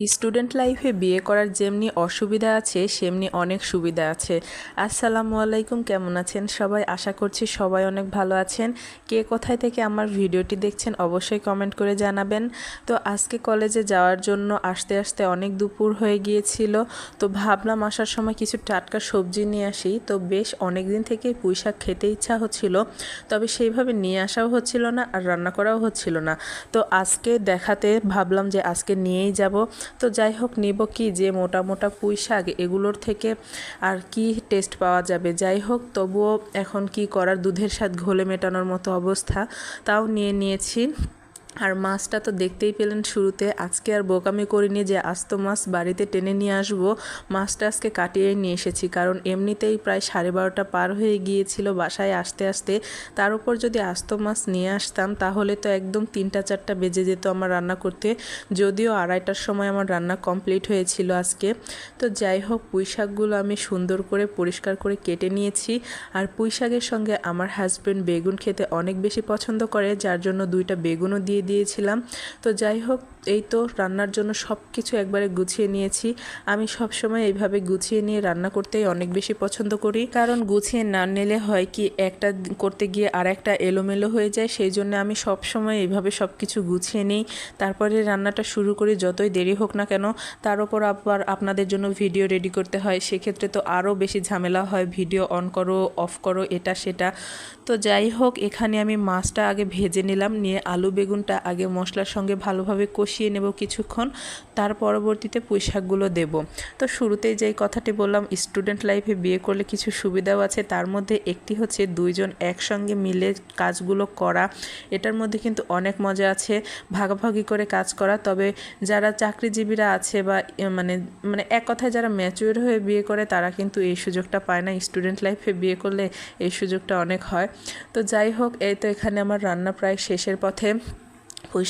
Student লাইফে বিয়ে করার যেমনি অসুবিধা আছে, সেমনি অনেক সুবিধা আছে। আসসালামু আলাইকুম, কেমন আছেন সবাই? আশা করছি সবাই অনেক ভালো আছেন। কে কোথায় থেকে আমার ভিডিওটি দেখছেন অবশ্যই কমেন্ট করে জানাবেন। তো আজকে কলেজে যাওয়ার জন্য আসতে আসতে অনেক দুপুর হয়ে গিয়েছিল। তো ভাবলাম আসার সময় কিছু টাটকা সবজি নিয়ে আসি। তো বেশ অনেক দিন থেকেই পুঁই শাক খেতে ইচ্ছা হচ্ছিল। তবে সেইভাবে নিয়ে আসাও হচ্ছিল না আর রান্না করাও হচ্ছিল না। তো আজকে দেখাতে ভাবলাম যে আজকে নিয়েই যাব। তো যাই হোক, নেব কি যে মোটা মোটা পুঁই শাক এগুলোর থেকে আর কি টেস্ট পাওয়া যাবে। যাই হোক, তবুও এখন কি করার? দুধের স্বাদ ঘোলে মেটানোর মতো অবস্থা। তাও নিয়ে নিয়েছি। আর মাছটা তো দেখতেই পেলেন শুরুতে। আজকে আর বোকামি করিনি যে আস্ত মাছ বাড়িতে টেনে নিয়ে আসব। মাছটা আজকে কাটিয়ে নিয়ে এসেছি, কারণ এমনিতেই প্রায় সাড়ে বারোটা পার হয়ে গিয়েছিল বাসায় আসতে আসতে। তার উপর যদি আস্ত মাছ নিয়ে আসতাম, তাহলে তো একদম তিনটা চারটা বেজে যেত আমার রান্না করতে। যদিও আড়াইটার সময় আমার রান্না কমপ্লিট হয়েছিল আজকে। তো যাই হোক, পুঁই শাকগুলো আমি সুন্দর করে পরিষ্কার করে কেটে নিয়েছি। আর পুঁই শাকের সঙ্গে আমার হাজব্যান্ড বেগুন খেতে অনেক বেশি পছন্দ করে, যার জন্য দুইটা বেগুনও দিয়ে দিয়েছিলাম। তো যাই হোক, এই তো রান্নার জন্য সব কিছু একবারে গুছিয়ে নিয়েছি। আমি সব সময় এইভাবে গুছিয়ে নিয়ে রান্না করতেই অনেক বেশি পছন্দ করি। কারণ গুছিয়ে না নিলে হয় কি, একটা করতে গিয়ে আর একটা এলোমেলো হয়ে যায়। সেই জন্য আমি সব সময় এইভাবে সব কিছু গুছিয়ে নিই। তারপরে রান্নাটা শুরু করি যতই দেরি হোক না কেন। তার উপর আবার আপনাদের জন্য ভিডিও রেডি করতে হয়। সেক্ষেত্রে তো আরও বেশি ঝামেলা হয়। ভিডিও অন করো, অফ করো, এটা, সেটা। তো যাই হোক, এখানে আমি মাছটা আগে ভেজে নিলাম। নিয়ে আলু, বেগুনটা আগে মশলার সঙ্গে ভালোভাবে কষিয়ে নেব কিছুক্ষণ, তার পরবর্তীতে পুঁই শাকগুলো দেব। তো শুরুতেই যেই কথাটি বললাম, স্টুডেন্ট লাইফে বিয়ে করলে কিছু সুবিধাও আছে, তার মধ্যে একটি হচ্ছে দুইজন একসঙ্গে মিলে কাজগুলো করা। এটার মধ্যে কিন্তু অনেক মজা আছে, ভাগাভাগি করে কাজ করা। তবে যারা চাকরিজীবীরা আছে বা মানে মানে এক কথায় যারা ম্যাচিওর হয়ে বিয়ে করে, তারা কিন্তু এই সুযোগটা পায় না। স্টুডেন্ট লাইফে বিয়ে করলে এই সুযোগটা অনেক হয়। তো যাই হোক, এই তো এখানে আমার রান্না প্রায় শেষের পথে। পুঁই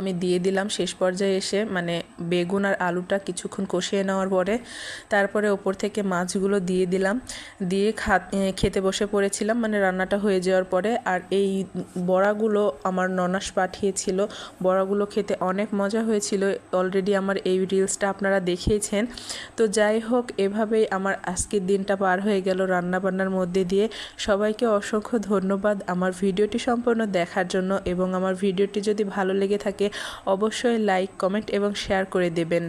আমি দিয়ে দিলাম শেষ পর্যায়ে এসে মানে বেগুন আর আলুটা কিছুক্ষণ কষিয়ে নেওয়ার পরে তারপরে ওপর থেকে মাছগুলো দিয়ে দিলাম। দিয়ে খেতে বসে পড়েছিলাম মানে রান্নাটা হয়ে যাওয়ার পরে। আর এই বড়াগুলো আমার ননাস পাঠিয়েছিল। বড়াগুলো খেতে অনেক মজা হয়েছিল। অলরেডি আমার এই রিলসটা আপনারা দেখিয়েছেন তো যাই হোক, এভাবেই আমার আজকের দিনটা পার হয়ে গেল রান্নাবান্নার মধ্যে দিয়ে। সবাইকে অসংখ্য ধন্যবাদ আমার ভিডিওটি সম্পূর্ণ দেখার জন্য এবং আমার ভিডিওটি যদি ভালো লেগে থাকে অবশ্যই লাইক কমেন্ট এবং শেয়ার করে দেবেন।